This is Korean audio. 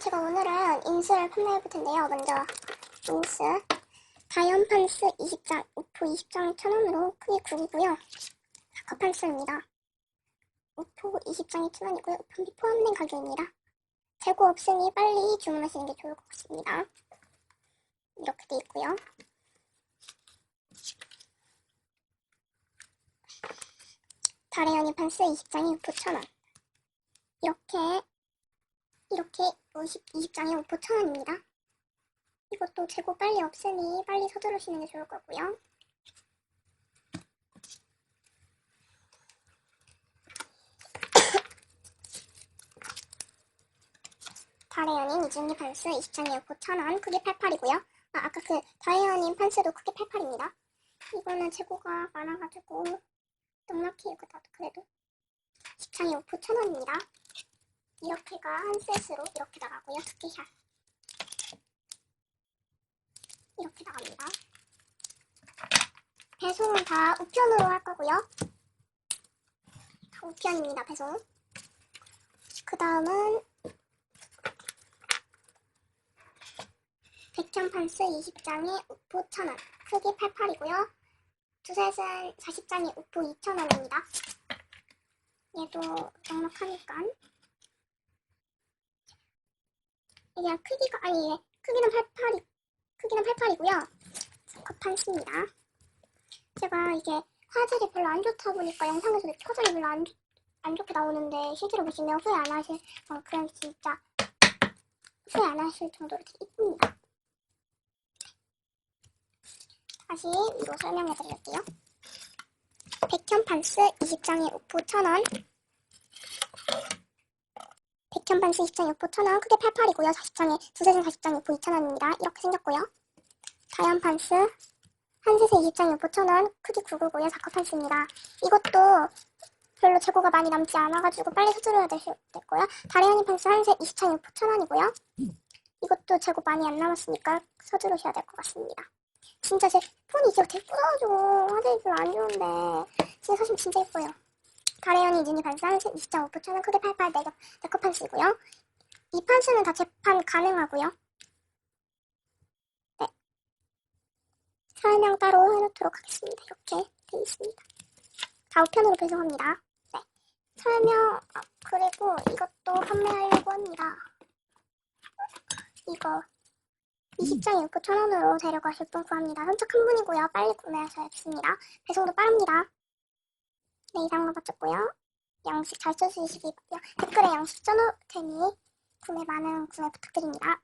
제가 오늘은 인스를 판매해 볼 텐데요. 먼저 인스 다이언 판스 20장, 우프 20장 1,000원으로 크기 9이고요. 사커 판스입니다. 우프 20장이 1,000원이고요. 우편비 포함된 가격입니다. 재고 없으니 빨리 주문하시는 게 좋을 것 같습니다. 이렇게 돼 있고요. 다레연이 판스 20장이 우프 1,000원. 이렇게 이렇게 50, 20 장에 5포 1,000원입니다. 이것도 재고 빨리 없으니 빨리 서두르시는 게 좋을 거고요. 다레연인 이중리 판스 20장에 5포 1,000원, 크기 88이고요. 아, 아까 그 다레연인 판스도 크기 88입니다. 이거는 재고가 많아가지고 넉넉해요, 그래도. 그래도. 10장에 5포 1,000원입니다. 이렇게가 한 셋으로 이렇게 나가고요. 두께샷. 이렇게 나갑니다. 배송은 다 우편으로 할 거고요. 다 우편입니다, 배송. 그 다음은 백천판스 20장에 우프 1,000원. 크기 88이고요. 두셋은 40장에 우프 2,000원입니다. 얘도 넉넉하니까 이게 크기가 아니 크기는 88이 크기는 88이고요. 컵판습니다. 제가 이게 화질이 별로 안 좋다 보니까 영상에서 화질이 별로 안, 좋, 안 좋게 나오는데 실제로 보시면 후회 안 하실 만큼 진짜 후회 안 하실 정도로 되게 이쁩니다. 다시 위로 설명해 드릴게요. 백현 판스 20장에 우프 1000원 백현반스 20장 6보 1,000원, 크게 88이고요. 40장에, 두셋은 40장 6보 2,000원입니다. 이렇게 생겼고요. 다이언판스, 한셋에 20장 6보 1,000원, 크기 9고요. 4컵 판스입니다. 이것도 별로 재고가 많이 남지 않아가지고 빨리 되실 거고요. 다이언 판스 한셋 20장 6보 1,000원이고요. 이것도 재고 많이 안 남았으니까 서두르셔야 될 것 같습니다. 진짜 제 폰이 이제 되게 부러워져. 화질이 별로 안 좋은데. 진짜 사실 진짜 예뻐요. 다레연이 이준이 반산 20.5% 천원 크게 88 네거 네커 판스이고요. 이 판스는 다 재판 가능하고요. 네. 설명 따로 해놓도록 하겠습니다. 이렇게 돼 있습니다. 다 우편으로 배송합니다. 네. 설명 아, 그리고 이것도 판매하려고 합니다. 이거 20장에 6 9천원으로 데려가실 분 구합니다. 선착 한 분이고요. 빨리 구매하셔야겠습니다. 배송도 빠릅니다. 네, 이상으로 마쳤고요. 양식 잘 써주시기 바고요. 댓글에 양식 써놓을 테니 구매 많은 구매 부탁드립니다.